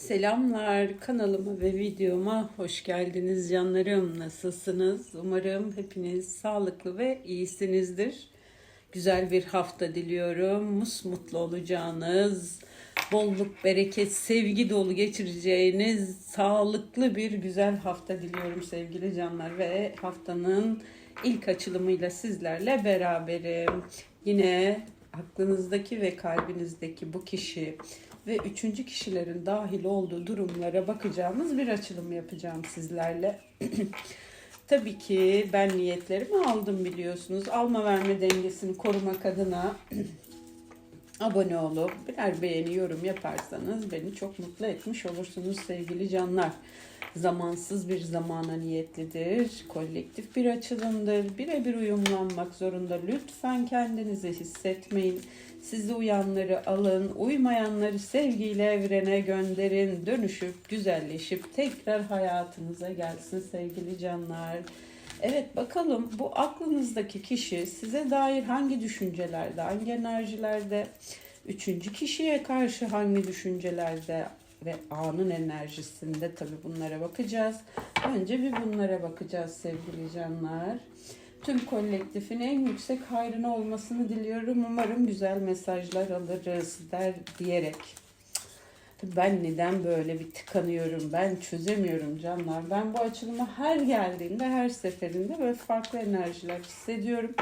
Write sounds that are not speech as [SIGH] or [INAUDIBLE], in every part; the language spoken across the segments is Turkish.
Selamlar kanalıma ve videoma hoş geldiniz canlarım. Nasılsınız? Umarım hepiniz sağlıklı ve iyisinizdir. Güzel bir hafta diliyorum. Musmutlu olacağınız, bolluk, bereket, sevgi dolu geçireceğiniz sağlıklı bir güzel hafta diliyorum sevgili canlar ve haftanın ilk açılımıyla sizlerle beraberim. Yine aklınızdaki ve kalbinizdeki bu kişi ve üçüncü kişilerin dahil olduğu durumlara bakacağımız bir açılım yapacağım sizlerle. [CLEARS THROAT] Tabii ki ben niyetlerimi aldım biliyorsunuz. Alma verme dengesini korumak adına [CLEARS THROAT] abone olup birer beğeni yorum yaparsanız beni çok mutlu etmiş olursunuz sevgili canlar. Zamansız bir zamana niyetlidir. Kolektif bir açılımdır. Birebir uyumlanmak zorunda. Lütfen kendinizi hissetmeyin. Sizi uyanları alın, uymayanları sevgiyle evrene gönderin. Dönüşüp, güzelleşip tekrar hayatınıza gelsin sevgili canlar. Evet bakalım bu aklınızdaki kişi size dair hangi düşüncelerde, hangi enerjilerde, üçüncü kişiye karşı hangi düşüncelerde ve anın enerjisinde tabi bunlara bakacağız. Önce bir bunlara bakacağız sevgili canlar. Tüm kolektifin en yüksek hayrına olmasını diliyorum. Umarım güzel mesajlar alırız der diyerek. Ben neden böyle bir tıkanıyorum? Ben çözemiyorum canlar. Ben bu açılıma her geldiğinde, her seferinde böyle farklı enerjiler hissediyorum.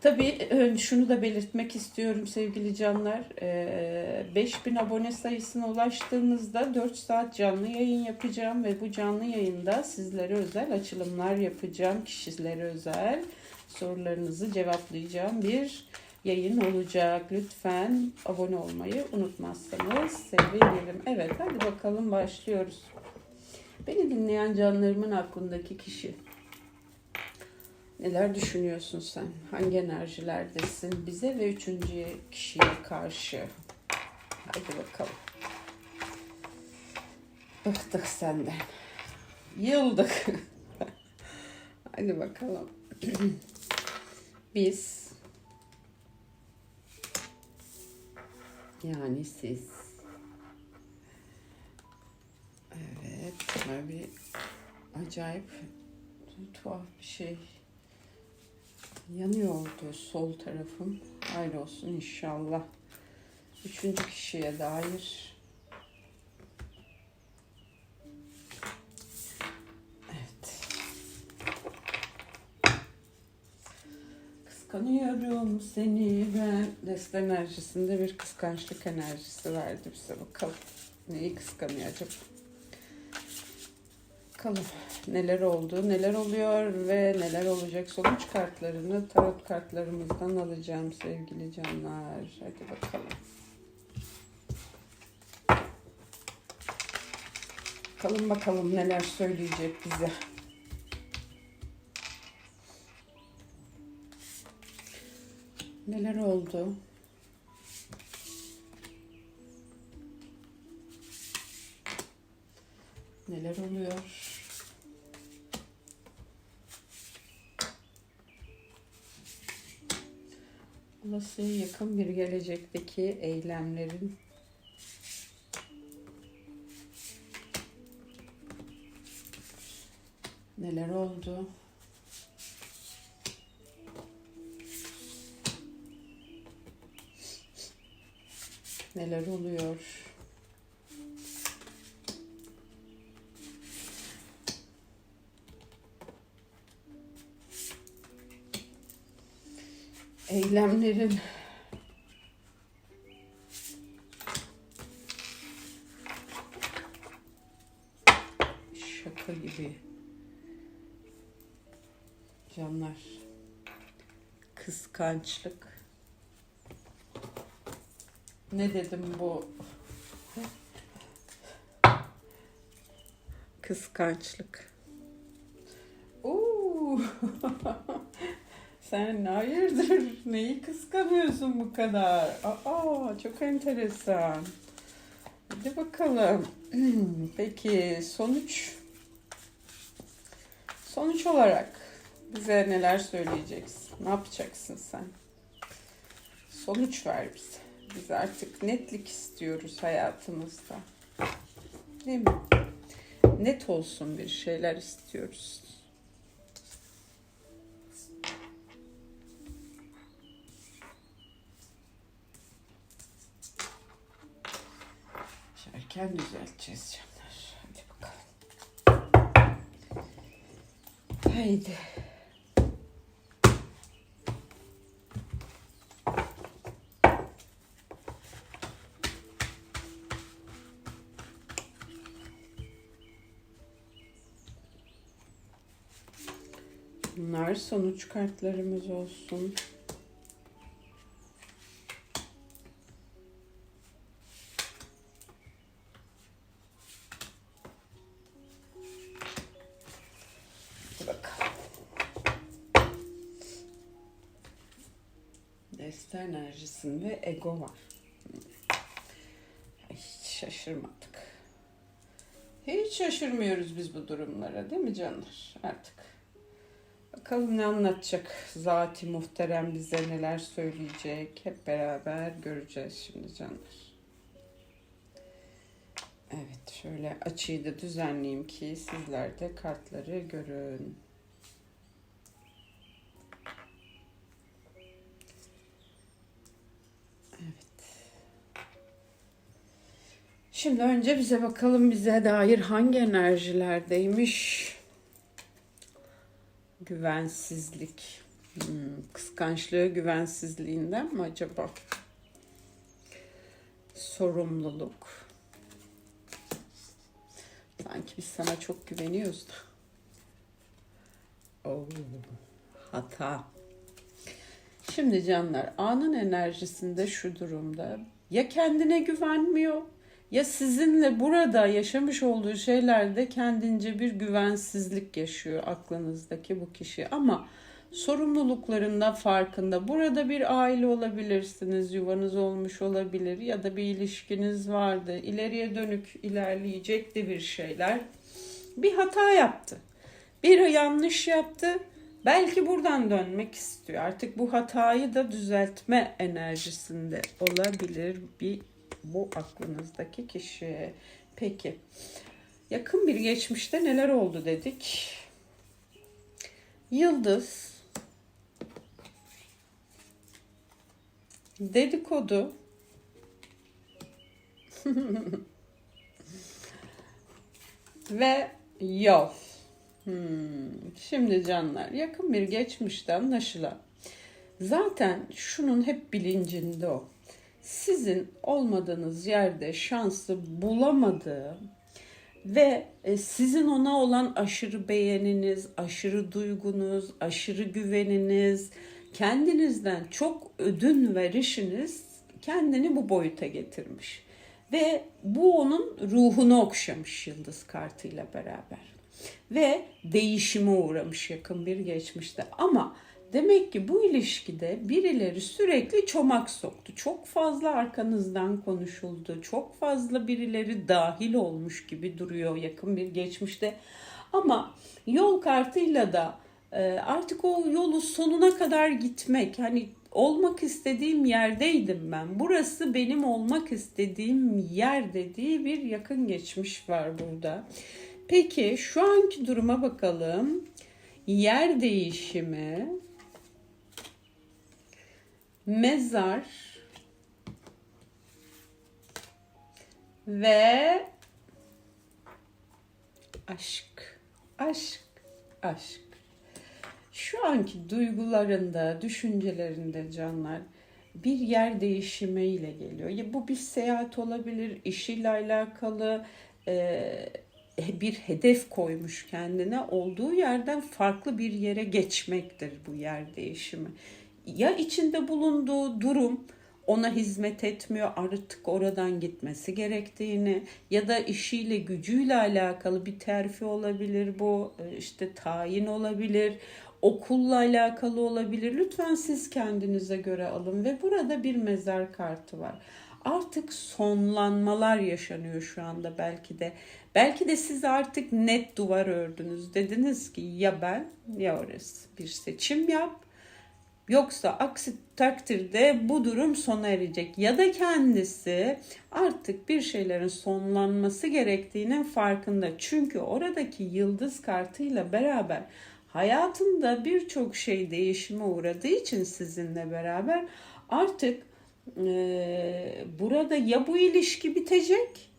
Tabii şunu da belirtmek istiyorum sevgili canlar. 5000 abone sayısına ulaştığınızda 4 saat canlı yayın yapacağım ve bu canlı yayında sizlere özel açılımlar yapacağım. Kişilere özel sorularınızı cevaplayacağım bir yayın olacak. Lütfen abone olmayı unutmazsanız sevinirim. Evet hadi bakalım başlıyoruz. Beni dinleyen canlarımın aklındaki kişi. Neler düşünüyorsun sen? Hangi enerjilerdesin? Bize ve üçüncü kişiye karşı. Hadi bakalım. Bıktık senden. Yıldık. [LAUGHS] Hadi bakalım. [CLEARS THROAT] Biz yani siz evet böyle bir acayip tuhaf bir şey yanıyordu sol tarafım. Hayır olsun inşallah. Üçüncü kişiye dair. Evet. Kıskanıyorum seni ben. Dest enerjisinde bir kıskançlık enerjisi verdi bize. Bakalım neyi kıskanıyor acaba? Bakalım neler oldu, neler oluyor ve neler olacak sonuç kartlarını tarot kartlarımızdan alacağım sevgili canlar. Hadi bakalım. Bakalım bakalım neler söyleyecek bize. Neler oldu? Neler oluyor? Olası yakın bir gelecekteki eylemlerin neler oldu? Neler oluyor? Eylemlerin. Şaka gibi. Canlar. Kıskançlık. Ne dedim bu? Kıskançlık. Oo. [LAUGHS] Sen hayırdır? [LAUGHS] Neyi kıskanıyorsun bu kadar? Aa, çok enteresan. Hadi bakalım. [CLEARS THROAT] Peki sonuç? Sonuç olarak bize neler söyleyeceksin? Ne yapacaksın sen? Sonuç ver bize. Biz artık netlik istiyoruz hayatımızda. Değil mi? Net olsun bir şeyler istiyoruz. Erken düzelteceğiz canlar. Hadi bakalım. Haydi. Bunlar sonuç kartlarımız olsun. Deste enerjisinde ego var. Hiç şaşırmadık. Hiç şaşırmıyoruz biz bu durumlara değil mi canlar? Artık. Bakalım ne anlatacak Zati Muhterem bize neler söyleyecek. Hep beraber göreceğiz şimdi canlar. Evet şöyle açıyı da düzenleyeyim ki sizler de kartları görün. Şimdi önce bize bakalım bize dair hangi enerjilerdeymiş. Güvensizlik. Hmm, kıskançlığı güvensizliğinden mi acaba? Sorumluluk. Sanki biz sana çok güveniyoruz da. Oo, hata. Şimdi canlar anın enerjisinde şu durumda ya kendine güvenmiyor ya sizinle burada yaşamış olduğu şeylerde kendince bir güvensizlik yaşıyor aklınızdaki bu kişi ama sorumluluklarında farkında. Burada bir aile olabilirsiniz, yuvanız olmuş olabilir ya da bir ilişkiniz vardı. İleriye dönük ilerleyecekti bir şeyler. Bir hata yaptı. Bir yanlış yaptı. Belki buradan dönmek istiyor. Artık bu hatayı da düzeltme enerjisinde olabilir bir bu aklınızdaki kişi. Peki. Yakın bir geçmişte neler oldu dedik? Yıldız dedikodu [LAUGHS] ve yol. Hmm. Şimdi canlar yakın bir geçmişte anlaşılan. Zaten şunun hep bilincinde o. Sizin olmadığınız yerde şansı bulamadığı ve e, sizin ona olan aşırı beğeniniz, aşırı duygunuz, aşırı güveniniz, kendinizden çok ödün verişiniz kendini bu boyuta getirmiş. Ve bu onun ruhunu okşamış yıldız kartıyla beraber. Ve değişime uğramış yakın bir geçmişte. Ama demek ki bu ilişkide birileri sürekli çomak soktu. Çok fazla arkanızdan konuşuldu. Çok fazla birileri dahil olmuş gibi duruyor yakın bir geçmişte. Ama yol kartıyla da e, artık o yolu sonuna kadar gitmek hani olmak istediğim yerdeydim ben. Burası benim olmak istediğim yer dediği bir yakın geçmiş var burada. Peki şu anki duruma bakalım. Yer değişimi, mezar ve aşk. Aşk, aşk. Şu anki duygularında, düşüncelerinde canlar bir yer değişimiyle geliyor. Ya bu bir seyahat olabilir, işiyle alakalı, e, bir hedef koymuş kendine olduğu yerden farklı bir yere geçmektir bu yer değişimi. Ya içinde bulunduğu durum ona hizmet etmiyor artık oradan gitmesi gerektiğini ya da işiyle gücüyle alakalı bir terfi olabilir bu işte tayin olabilir okulla alakalı olabilir lütfen siz kendinize göre alın ve burada bir mezar kartı var artık sonlanmalar yaşanıyor şu anda belki de. Belki de siz artık net duvar ördünüz. Dediniz ki ya ben ya orası. Bir seçim yap. Yoksa aksi takdirde bu durum sona erecek ya da kendisi artık bir şeylerin sonlanması gerektiğinin farkında. Çünkü oradaki yıldız kartıyla beraber hayatında birçok şey değişime uğradığı için sizinle beraber artık e, burada ya bu ilişki bitecek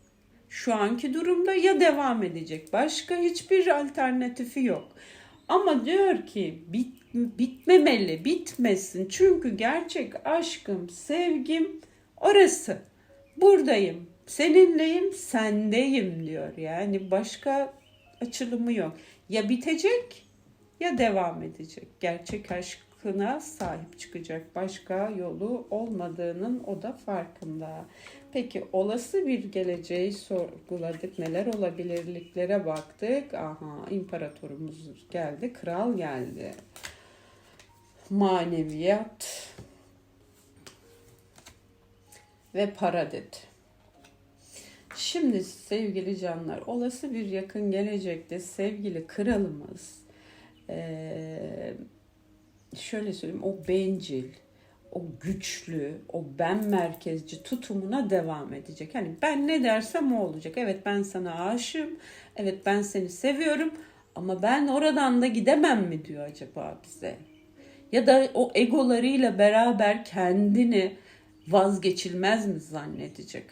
şu anki durumda ya devam edecek. Başka hiçbir alternatifi yok. Ama diyor ki bit, bitmemeli, bitmesin. Çünkü gerçek aşkım, sevgim orası. Buradayım, seninleyim, sendeyim diyor. Yani başka açılımı yok. Ya bitecek ya devam edecek. Gerçek aşkına sahip çıkacak. Başka yolu olmadığının o da farkında. Peki olası bir geleceği sorguladık. Neler olabilirliklere baktık. Aha imparatorumuz geldi. Kral geldi. Maneviyat ve para dedi. Şimdi sevgili canlar olası bir yakın gelecekte sevgili kralımız eee, şöyle söyleyeyim o bencil, o güçlü, o ben merkezci tutumuna devam edecek. Hani ben ne dersem o olacak. Evet ben sana aşığım. Evet ben seni seviyorum. Ama ben oradan da gidemem mi diyor acaba bize? Ya da o egolarıyla beraber kendini vazgeçilmez mi zannedecek?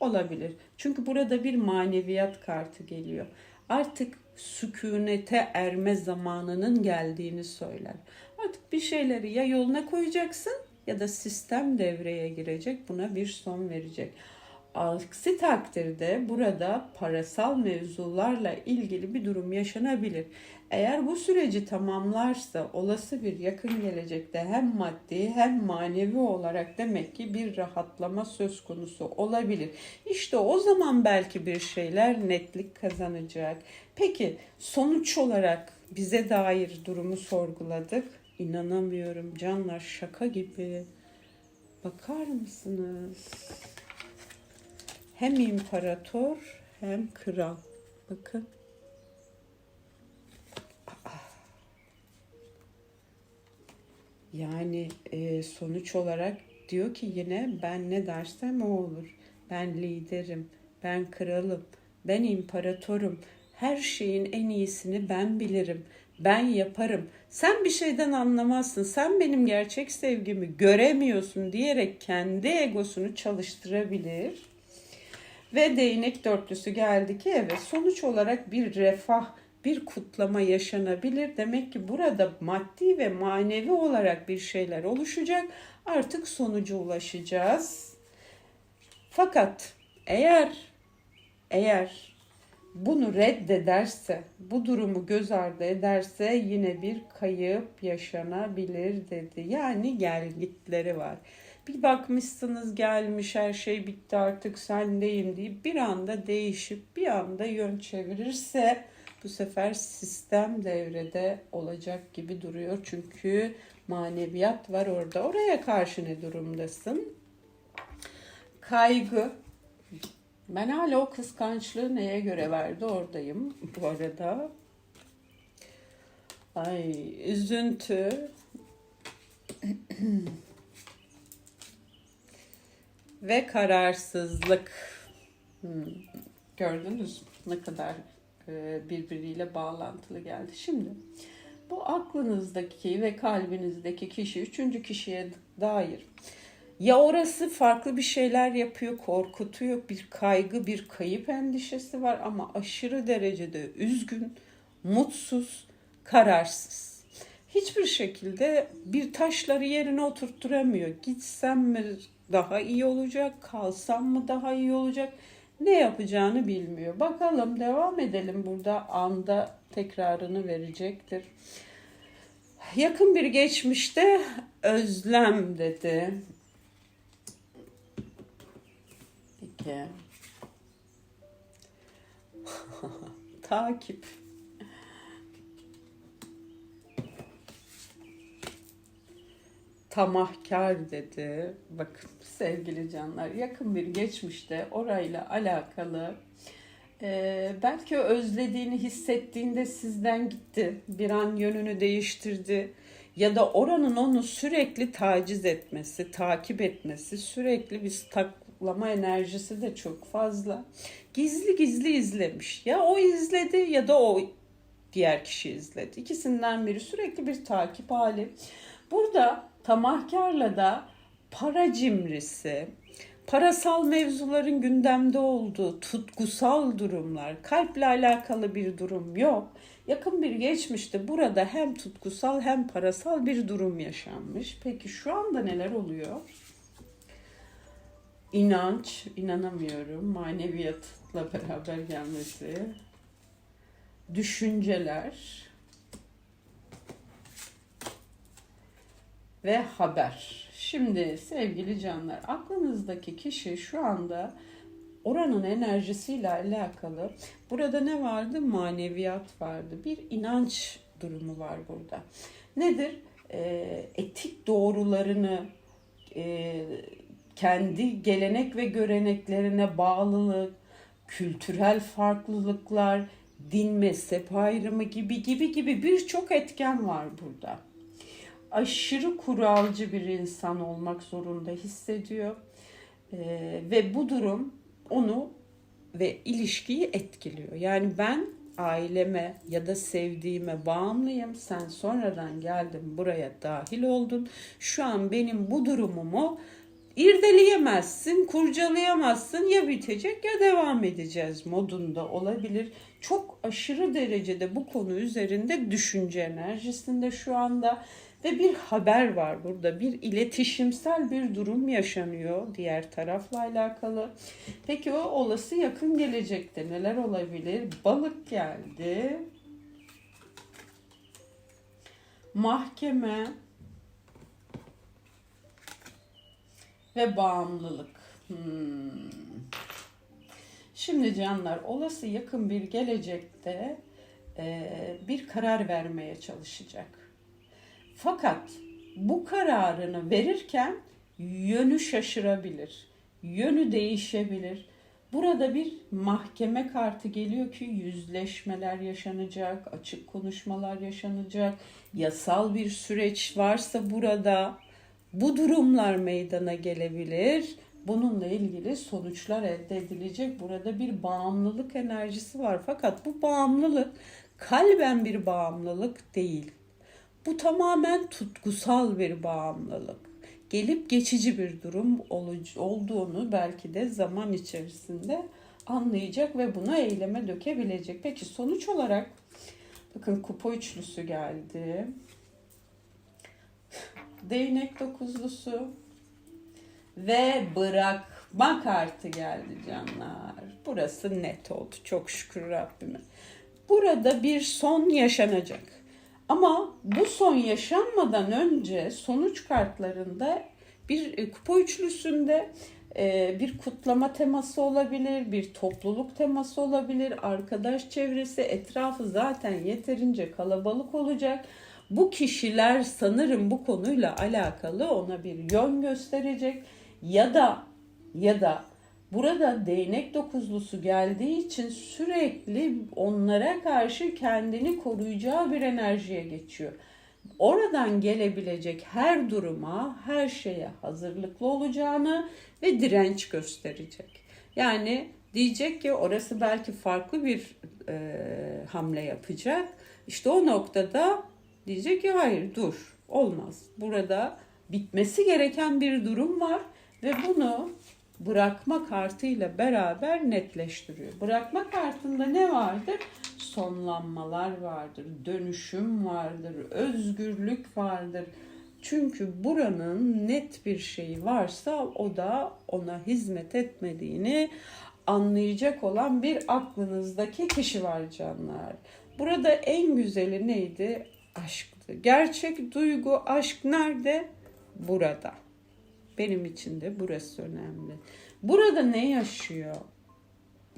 Olabilir. Çünkü burada bir maneviyat kartı geliyor. Artık sükunete erme zamanının geldiğini söyler. Artık bir şeyleri ya yoluna koyacaksın ya da sistem devreye girecek buna bir son verecek. Aksi takdirde burada parasal mevzularla ilgili bir durum yaşanabilir. Eğer bu süreci tamamlarsa olası bir yakın gelecekte hem maddi hem manevi olarak demek ki bir rahatlama söz konusu olabilir. İşte o zaman belki bir şeyler netlik kazanacak. Peki sonuç olarak bize dair durumu sorguladık. İnanamıyorum canlar şaka gibi. Bakar mısınız? Hem imparator hem kral. Bakın. Yani e, sonuç olarak diyor ki yine ben ne dersem o olur. Ben liderim, ben kralım, ben imparatorum. Her şeyin en iyisini ben bilirim. Ben yaparım. Sen bir şeyden anlamazsın. Sen benim gerçek sevgimi göremiyorsun diyerek kendi egosunu çalıştırabilir. Ve değnek dörtlüsü geldi ki evet sonuç olarak bir refah, bir kutlama yaşanabilir. Demek ki burada maddi ve manevi olarak bir şeyler oluşacak. Artık sonuca ulaşacağız. Fakat eğer eğer bunu reddederse, bu durumu göz ardı ederse yine bir kayıp yaşanabilir dedi. Yani gelgitleri var. Bir bakmışsınız gelmiş her şey bitti artık sendeyim deyip bir anda değişip bir anda yön çevirirse bu sefer sistem devrede olacak gibi duruyor. Çünkü maneviyat var orada. Oraya karşı ne durumdasın? Kaygı. Ben hala o kıskançlığı neye göre verdi oradayım bu arada. Ay üzüntü. [CLEARS THROAT] Ve kararsızlık. Hmm, Gördünüz? Ne kadar birbiriyle bağlantılı geldi. Şimdi bu aklınızdaki ve kalbinizdeki kişi üçüncü kişiye dair ya orası farklı bir şeyler yapıyor, korkutuyor, bir kaygı, bir kayıp endişesi var ama aşırı derecede üzgün, mutsuz, kararsız. Hiçbir şekilde bir taşları yerine oturtturamıyor. Gitsem mi daha iyi olacak, kalsam mı daha iyi olacak? Ne yapacağını bilmiyor. Bakalım devam edelim burada anda tekrarını verecektir. Yakın bir geçmişte özlem dedi. Peki. [LAUGHS] Takip. Tamahkar dedi. Bakın sevgili canlar yakın bir geçmişte orayla alakalı e, belki özlediğini hissettiğinde sizden gitti. Bir an yönünü değiştirdi. ya da oranın onu sürekli taciz etmesi, takip etmesi, sürekli bir taklama enerjisi de çok fazla. Gizli gizli izlemiş. Ya o izledi ya da o diğer kişi izledi. İkisinden biri sürekli bir takip hali. Burada tamahkarla da para cimrisi, parasal mevzuların gündemde olduğu tutkusal durumlar, kalple alakalı bir durum yok. Yakın bir geçmişte burada hem tutkusal hem parasal bir durum yaşanmış. Peki şu anda neler oluyor? İnanç, inanamıyorum. Maneviyatla beraber gelmesi. Düşünceler ve haber. Şimdi sevgili canlar, aklınızdaki kişi şu anda oranın enerjisiyle alakalı. Burada ne vardı? Maneviyat vardı. Bir inanç durumu var burada. Nedir? Ee, etik doğrularını, e, kendi gelenek ve göreneklerine bağlılık, kültürel farklılıklar, din mezhep ayrımı gibi gibi gibi birçok etken var burada. Aşırı kuralcı bir insan olmak zorunda hissediyor. Ee, ve bu durum onu ve ilişkiyi etkiliyor. Yani ben aileme ya da sevdiğime bağımlıyım. Sen sonradan geldin buraya dahil oldun. Şu an benim bu durumumu irdeleyemezsin, kurcalayamazsın. Ya bitecek ya devam edeceğiz modunda olabilir. Çok aşırı derecede bu konu üzerinde düşünce enerjisinde şu anda ve bir haber var burada. Bir iletişimsel bir durum yaşanıyor diğer tarafla alakalı. Peki o olası yakın gelecekte neler olabilir? Balık geldi. Mahkeme ve bağımlılık. Hmm. Şimdi canlar olası yakın bir gelecekte e, bir karar vermeye çalışacak. Fakat bu kararını verirken yönü şaşırabilir, yönü değişebilir. Burada bir mahkeme kartı geliyor ki yüzleşmeler yaşanacak, açık konuşmalar yaşanacak, yasal bir süreç varsa burada bu durumlar meydana gelebilir. Bununla ilgili sonuçlar elde edilecek. Burada bir bağımlılık enerjisi var. Fakat bu bağımlılık kalben bir bağımlılık değil. Bu tamamen tutkusal bir bağımlılık. Gelip geçici bir durum olduğunu belki de zaman içerisinde anlayacak ve buna eyleme dökebilecek. Peki sonuç olarak bakın kupa üçlüsü geldi. [LAUGHS] Değnek dokuzlusu ve bırakma kartı geldi canlar. Burası net oldu. Çok şükür Rabbime. Burada bir son yaşanacak. Ama bu son yaşanmadan önce sonuç kartlarında bir e, kupa üçlüsünde e, bir kutlama teması olabilir, bir topluluk teması olabilir, arkadaş çevresi, etrafı zaten yeterince kalabalık olacak. Bu kişiler sanırım bu konuyla alakalı ona bir yön gösterecek ya da ya da burada değnek dokuzlusu geldiği için sürekli onlara karşı kendini koruyacağı bir enerjiye geçiyor. Oradan gelebilecek her duruma, her şeye hazırlıklı olacağını ve direnç gösterecek. Yani diyecek ki orası belki farklı bir e, hamle yapacak. İşte o noktada diyecek ki hayır dur olmaz. Burada bitmesi gereken bir durum var ve bunu bırakma kartıyla beraber netleştiriyor. Bırakma kartında ne vardır? Sonlanmalar vardır, dönüşüm vardır, özgürlük vardır. Çünkü buranın net bir şeyi varsa o da ona hizmet etmediğini anlayacak olan bir aklınızdaki kişi var canlar. Burada en güzeli neydi? Aşktı. Gerçek duygu, aşk nerede? Burada. Benim için de burası önemli. Burada ne yaşıyor?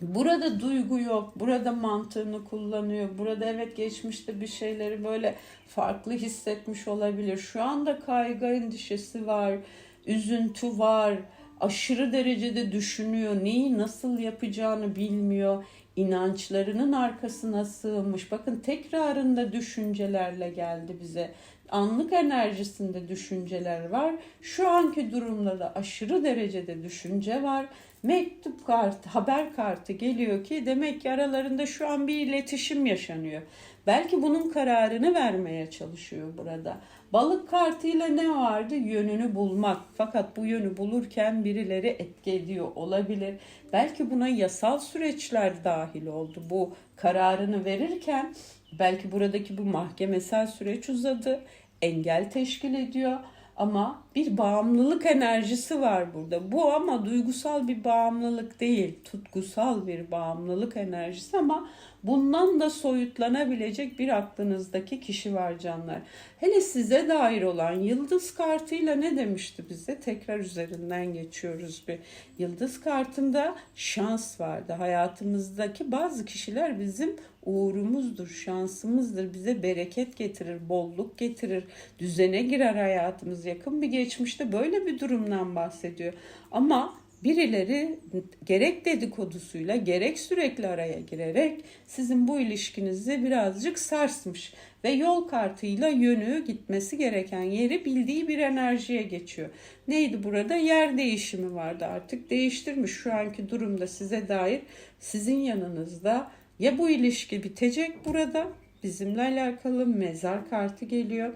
Burada duygu yok, burada mantığını kullanıyor. Burada evet geçmişte bir şeyleri böyle farklı hissetmiş olabilir. Şu anda kaygı endişesi var, üzüntü var, aşırı derecede düşünüyor, neyi nasıl yapacağını bilmiyor. İnançlarının arkasına sığmış. Bakın tekrarında düşüncelerle geldi bize. Anlık enerjisinde düşünceler var. Şu anki durumda da aşırı derecede düşünce var. Mektup kartı, haber kartı geliyor ki demek ki aralarında şu an bir iletişim yaşanıyor. Belki bunun kararını vermeye çalışıyor burada. Balık kartıyla ne vardı? Yönünü bulmak. Fakat bu yönü bulurken birileri etki ediyor olabilir. Belki buna yasal süreçler dahil oldu. Bu kararını verirken belki buradaki bu mahkemesel süreç uzadı. Engel teşkil ediyor. Ama bir bağımlılık enerjisi var burada. Bu ama duygusal bir bağımlılık değil, tutkusal bir bağımlılık enerjisi ama bundan da soyutlanabilecek bir aklınızdaki kişi var canlar. Hele size dair olan yıldız kartıyla ne demişti bize? Tekrar üzerinden geçiyoruz bir. Yıldız kartında şans vardı. Hayatımızdaki bazı kişiler bizim uğrumuzdur, şansımızdır. Bize bereket getirir, bolluk getirir, düzene girer hayatımız. Yakın bir geçmişte böyle bir durumdan bahsediyor. Ama birileri gerek dedikodusuyla gerek sürekli araya girerek sizin bu ilişkinizi birazcık sarsmış ve yol kartıyla yönü gitmesi gereken yeri bildiği bir enerjiye geçiyor. Neydi burada? Yer değişimi vardı artık değiştirmiş şu anki durumda size dair sizin yanınızda ya bu ilişki bitecek burada bizimle alakalı mezar kartı geliyor.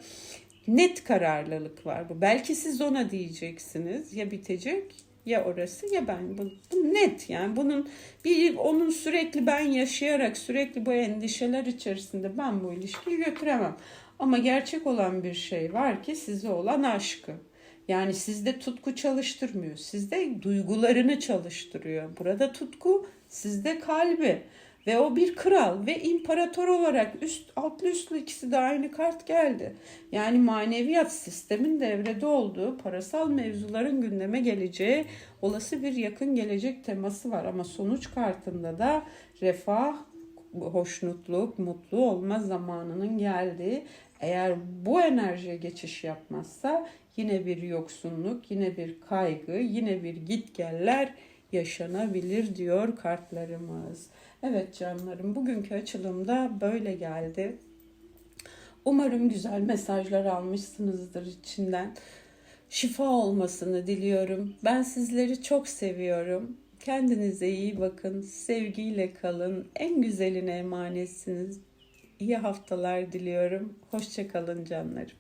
Net kararlılık var bu. Belki siz ona diyeceksiniz ya bitecek ya orası ya ben bu, bu net yani bunun bir onun sürekli ben yaşayarak sürekli bu endişeler içerisinde ben bu ilişkiyi götüremem. Ama gerçek olan bir şey var ki size olan aşkı. Yani sizde tutku çalıştırmıyor. Sizde duygularını çalıştırıyor. Burada tutku sizde kalbi. Ve o bir kral ve imparator olarak üst altlı üstlü ikisi de aynı kart geldi. Yani maneviyat sistemin devrede olduğu, parasal mevzuların gündeme geleceği olası bir yakın gelecek teması var. Ama sonuç kartında da refah, hoşnutluk, mutlu olma zamanının geldiği. Eğer bu enerjiye geçiş yapmazsa yine bir yoksunluk, yine bir kaygı, yine bir gitgeller yaşanabilir diyor kartlarımız. Evet canlarım bugünkü açılımda böyle geldi. Umarım güzel mesajlar almışsınızdır içinden. Şifa olmasını diliyorum. Ben sizleri çok seviyorum. Kendinize iyi bakın. Sevgiyle kalın. En güzeline emanetsiniz. İyi haftalar diliyorum. Hoşçakalın canlarım.